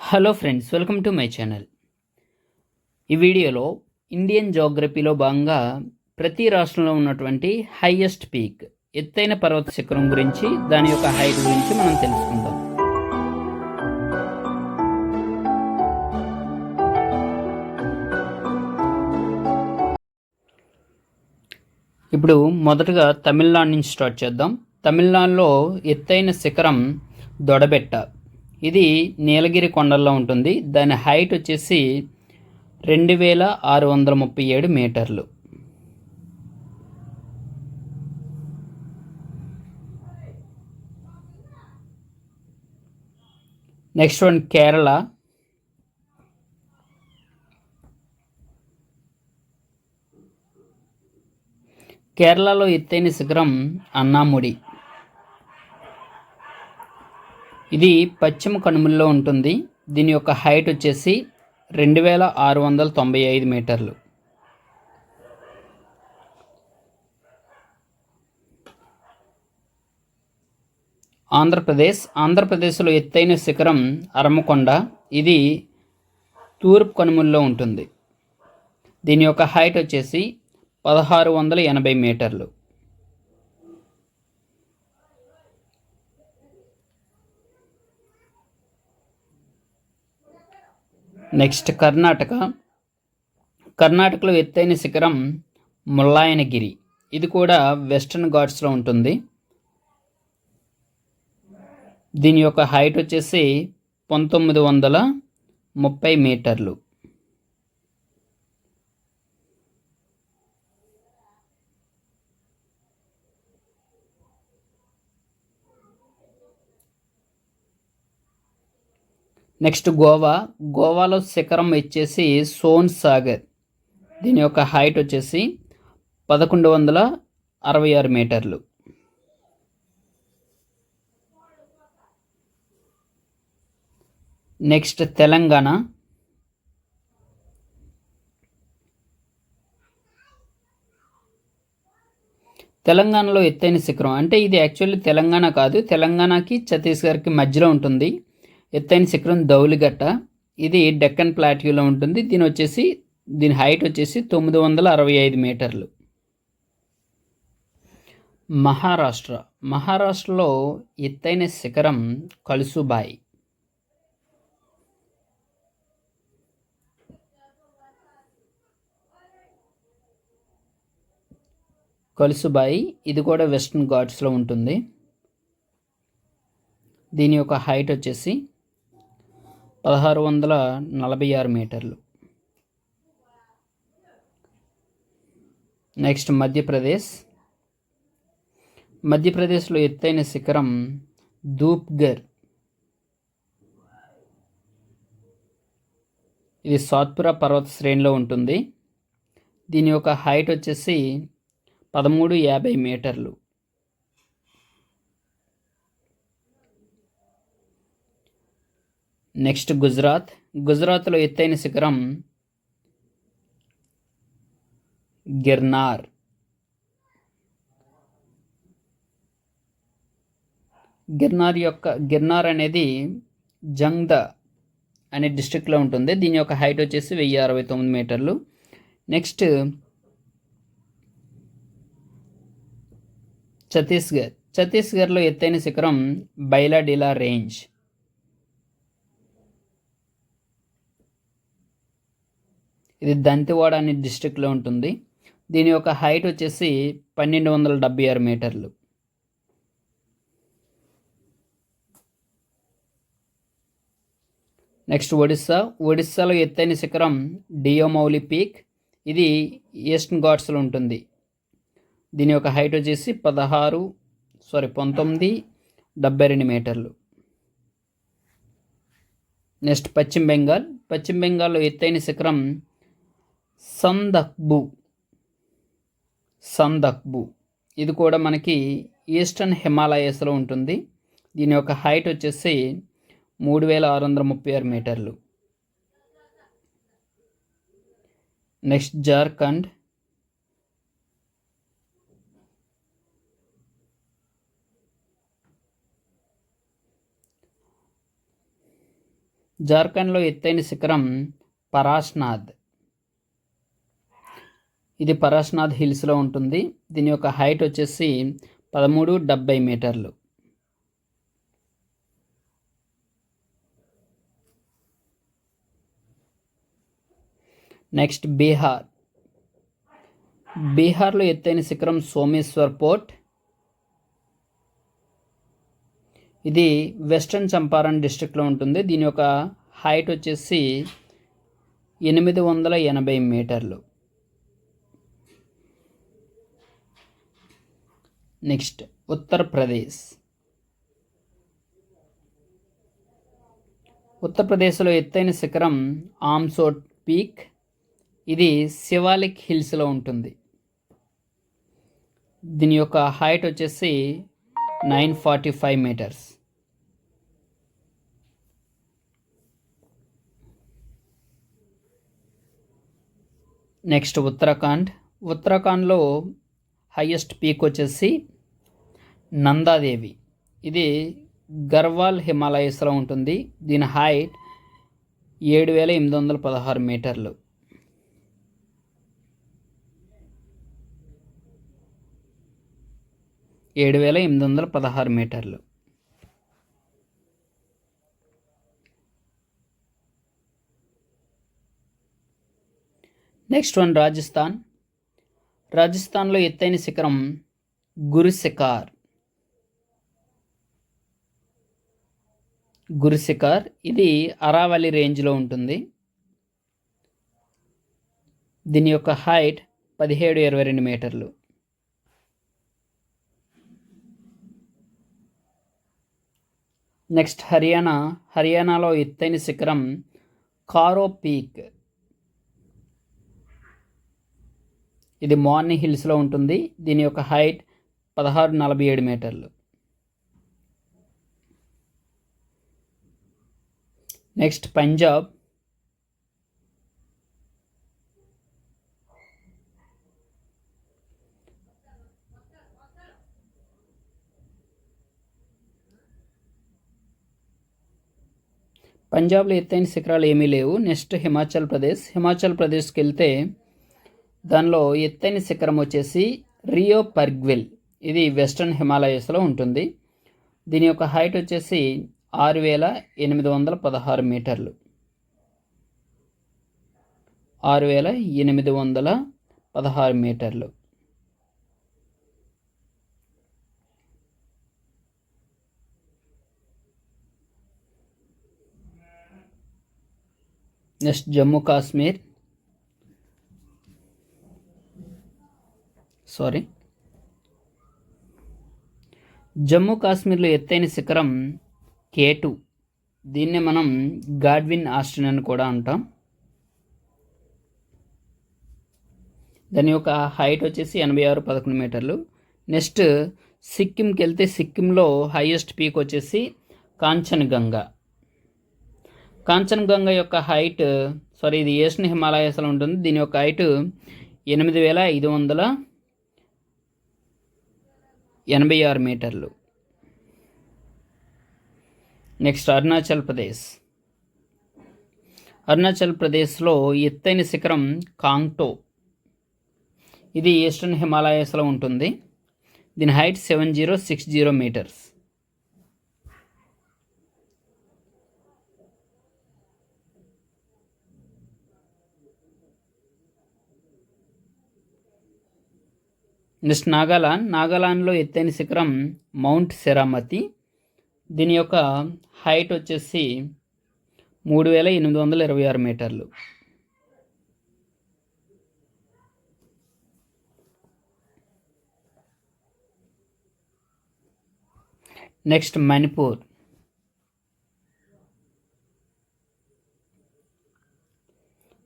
Hello friends welcome to my channel ఈ వీడియోలో Indian జోగ్రఫీలో భాగంగా ప్రతి రాష్ట్రంలో ఉన్నటువంటి హైయెస్ట్ పీక్ ఎత్తైన పర్వత శిఖరం గురించి దాని యొక్క హైట్ గురించి మనం తెలుసుకుందాం. ఇప్పుడు మొదటగా తమిళనాడు నుంచి స్టార్ట్ చేద్దాం. తమిళనాడులో ఎత్తైన శిఖరం దొడబెట్ట ఇది నీలగిరి కొండల్లో ఉంటుంది. దాని హైట్ వచ్చేసి రెండు వేల ఆరు వందల ముప్పై ఏడు మీటర్లు. Next one Kerala. కేరళలో ఎత్తైన శిఖరం అన్నాముడి. ఇది పశ్చిమ కనుమల్లో ఉంటుంది. దీని యొక్క హైట్ వచ్చేసి రెండు వేల ఆరు వందల తొంభై ఐదు మీటర్లు. ఆంధ్రప్రదేశ్. ఆంధ్రప్రదేశ్లో ఎత్తైన శిఖరం అరమకొండ. ఇది తూర్పు కనుమల్లో ఉంటుంది. దీని యొక్క హైట్ వచ్చేసి పదహారు వందల ఎనభై మీటర్లు. నెక్స్ట్ కర్ణాటక. కర్ణాటకలో ఎత్తైన శిఖరం ముల్లాయనగిరి. ఇది కూడా వెస్టర్న్ ఘాట్స్లో ఉంటుంది. దీని యొక్క హైట్ వచ్చేసి పంతొమ్మిది వందల ముప్పై మీటర్లు. నెక్స్ట్ గోవా. గోవాలో శిఖరం వచ్చేసి సోన్ సాగర్. దీని యొక్క హైట్ వచ్చేసి పదకొండు వందల అరవై ఆరు మీటర్లు. నెక్స్ట్ తెలంగాణ. తెలంగాణలో ఎత్తైన శిఖరం. అంటే ఇది యాక్చువల్లీ తెలంగాణ కాదు. తెలంగాణకి ఛత్తీస్గఢ్కి మధ్యలో ఉంటుంది. ఎత్తైన శిఖరం దౌలిగట్ట ఇది డెక్కన్ ప్లాట్యూలో ఉంటుంది. దీని వచ్చేసి దీని హైట్ వచ్చేసి తొమ్మిది వందల అరవై ఐదు మీటర్లు. మహారాష్ట్ర. మహారాష్ట్రలో ఎత్తైన శిఖరం కలుసుబాయి. కలుసుబాయి ఇది కూడా వెస్ట్రన్ ఘాట్స్లో ఉంటుంది. దీని యొక్క హైట్ వచ్చేసి పదహారు వందల నలభై ఆరు మీటర్లు. నెక్స్ట్ మధ్యప్రదేశ్. మధ్యప్రదేశ్లో ఎత్తైన శిఖరం ధూప్గర్. ఇది సాత్పురా పర్వత శ్రేణిలో ఉంటుంది. దీని యొక్క హైట్ వచ్చేసి పదమూడు యాభై మీటర్లు. నెక్స్ట్ గుజరాత్. గుజరాత్లో ఎత్తైన శిఖరం గిర్నార్. గిర్నార్ యొక్క గిర్నార్ అనేది జంగ్ద అనే డిస్ట్రిక్ట్లో ఉంటుంది. దీని యొక్క హైట్ వచ్చేసి వెయ్యి అరవై తొమ్మిది మీటర్లు. నెక్స్ట్ ఛత్తీస్గఢ్. ఛత్తీస్గఢ్లో ఎత్తైన శిఖరం బైలాడిలా రేంజ్. ఇది దంతివాడ అనే డిస్ట్రిక్ట్లో ఉంటుంది. దీని యొక్క హైట్ వచ్చేసి పన్నెండు వందల డెబ్బై ఆరు మీటర్లు. నెక్స్ట్ ఒడిస్సా. ఒడిస్సాలో ఎత్తైన శిఖరం డియోమౌలి పీక్. ఇది ఈస్టర్న్ ఘాట్స్లో ఉంటుంది. దీని యొక్క హైట్ వచ్చేసి పదహారు సారీ పంతొమ్మిది డెబ్బై రెండు మీటర్లు. నెక్స్ట్ పశ్చిమ బెంగాల్. పశ్చిమ బెంగాల్లో ఎత్తైన శిఖరం సందక్బు. సందక్బు. ఇది కూడా మనకి ఈస్టర్న్ హిమాలయస్లో ఉంటుంది. దీని యొక్క హైట్ వచ్చేసి మూడు వేల ఆరు వందల ముప్పై ఆరు మీటర్లు. నెక్స్ట్ జార్ఖండ్. జార్ఖండ్లో ఎత్తైన శిఖరం పరాస్నాథ్ ఇది పరాశ్నాథ్ హిల్స్లో ఉంటుంది. దీని యొక్క హైట్ వచ్చేసి పదమూడు డెబ్బై మీటర్లు. నెక్స్ట్ బీహార్. బీహార్లో ఎత్తైన శిఖరం సోమేశ్వర్ పోర్ట్. ఇది వెస్ట్రన్ చంపారణ్ డిస్ట్రిక్ట్లో ఉంటుంది. దీని యొక్క హైట్ వచ్చేసి ఎనిమిది వందల ఎనభై మీటర్లు. నెక్స్ట్ ఉత్తరప్రదేశ్. ఉత్తరప్రదేశ్లో ఎత్తైన శిఖరం ఆమ్సోట్ పీక్. ఇది శివాలిక్ హిల్స్లో ఉంటుంది. దీని యొక్క హైట్ వచ్చేసి nine forty five meters. Next Uttarakhand. ఉత్తరాఖండ్లో హయ్యెస్ట్ పీక్ వచ్చేసి నందాదేవి. ఇది గర్వాల్ హిమాలయస్లో ఉంటుంది. దీని హైట్ ఏడు వేల ఎనిమిది వందల పదహారు మీటర్లు. ఏడు వేల ఎనిమిది వందల పదహారు మీటర్లు. Next one Rajasthan. రాజస్థాన్లో ఎత్తైన శిఖరం గురుశిఖార్. గురుశిఖార్ ఇది అరావలి రేంజ్లో ఉంటుంది. దీని యొక్క హైట్ పదిహేడు ఇరవై రెండు మీటర్లు. నెక్స్ట్ హర్యానా. హర్యానాలో ఎత్తైన శిఖరం కారో పీక్. ఇది మార్నింగ్ హిల్స్లో ఉంటుంది. దీని యొక్క హైట్ పదహారు నలభై ఏడు మీటర్లు. నెక్స్ట్ పంజాబ్. పంజాబ్లో ఎత్తైన శిఖరాలు ఏమీ లేవు. నెక్స్ట్ హిమాచల్ ప్రదేశ్. హిమాచల్ ప్రదేశ్కి వెళ్తే దానిలో ఎత్తైన శిఖరం వచ్చేసి రియో పర్గ్విల్. ఇది వెస్ట్రన్ హిమాలయస్లో ఉంటుంది. దీని యొక్క హైట్ వచ్చేసి ఆరు వేల ఎనిమిది వందల పదహారు మీటర్లు. ఆరు వేల ఎనిమిది వందల పదహారు మీటర్లు. నెక్స్ట్ జమ్మూ కాశ్మీర్. సారీ. జమ్మూ కాశ్మీర్లో ఎత్తైన శిఖరం కేటు. దీన్ని మనం గాడ్విన్ ఆస్టిన్ అని కూడా అంటాం. దాని యొక్క హైట్ వచ్చేసి ఎనభై ఆరు పదకొండు మీటర్లు. నెక్స్ట్ సిక్కింకి వెళ్తే సిక్కింలో హైయెస్ట్ పీక్ వచ్చేసి కాంచన్గంగా. కాంచన్గంగ యొక్క హైట్ సారీ ఇది ఈస్టర్న్ హిమాలయాస్లో ఉంటుంది. దీని యొక్క హైట్ ఎనిమిది వేల ఐదు వందల ఎనభై ఆరు మీటర్లు. నెక్స్ట్ అరుణాచల్ ప్రదేశ్ అరుణాచల్ ప్రదేశ్లో ఎత్తైన శిఖరం కాంగ్టో ఇది ఈస్టర్న్ హిమాలయాస్లో ఉంటుంది. దీని height seven zero six zero meters next Nagaland. నాగాలాండ్లో ఎత్తైన శిఖరం మౌంట్ సెరామతి. దీని యొక్క హైట్ వచ్చేసి మూడు వేల ఎనిమిది వందల ఇరవై ఆరు మీటర్లు. నెక్స్ట్ మణిపూర్.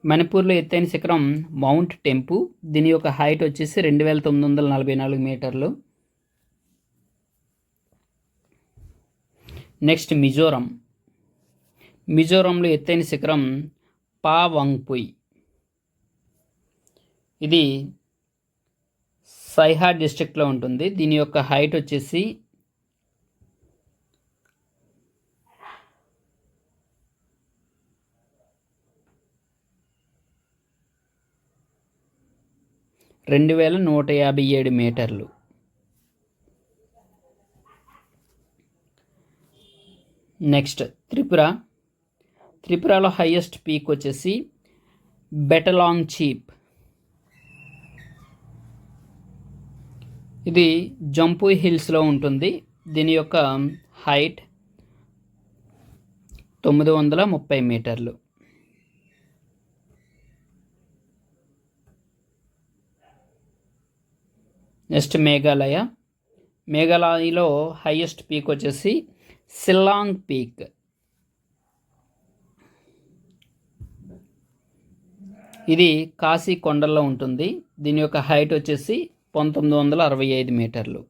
మణిపూర్లో ఎత్తైన శిఖరం మౌంట్ టెంపు. దీని యొక్క హైట్ వచ్చేసి రెండు వేల తొమ్మిది వందల నలభై నాలుగు మీటర్లు. నెక్స్ట్ మిజోరం. మిజోరంలో ఎత్తైన శిఖరం పావంగ్పుయ్. ఇది సైహా డిస్ట్రిక్ట్లో ఉంటుంది. దీని యొక్క హైట్ వచ్చేసి రెండు వేల నూట యాభై ఏడు మీటర్లు. నెక్స్ట్ త్రిపుర. త్రిపురలో హైయెస్ట్ పీక్ వచ్చేసి బెటలాంగ్ చీప్. ఇది జంపు హిల్స్లో ఉంటుంది. దీని యొక్క హైట్ తొమ్మిది వందల ముప్పై మీటర్లు. నెక్స్ట్ మేఘాలయ. మేఘాలయలో హైయెస్ట్ పీక్ వచ్చేసి సిల్లాంగ్ పీక్ ఇది కాశీ కొండల్లో ఉంటుంది. దీని యొక్క హైట్ వచ్చేసి పంతొమ్మిది వందల అరవై ఐదు మీటర్లు.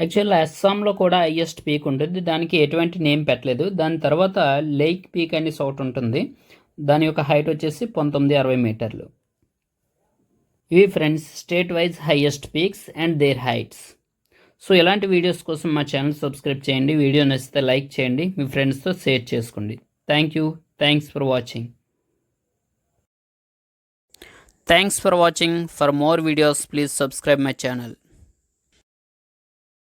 యాక్చువల్ అస్సాంలో కూడా హైయెస్ట్ పీక్ ఉంటుంది. దానికి ఎటువంటి నేమ్ పెట్టలేదు. దాని తర్వాత లేక్ పీక్ అనేసి ఒకటి ఉంటుంది. దాని యొక్క హైట్ వచ్చేసి పంతొమ్మిది అరవై మీటర్లు. ఇవి friends state wise highest peaks and their heights. So ఇలాంటి వీడియోస్ కోసం మా ఛానల్ సబ్స్క్రైబ్ చేయండి. వీడియో నచ్చితే లైక్ చేయండి. మీ ఫ్రెండ్స్తో షేర్ చేసుకోండి. Thank you. Thanks for watching. Thanks for watching. For more videos please subscribe my channel.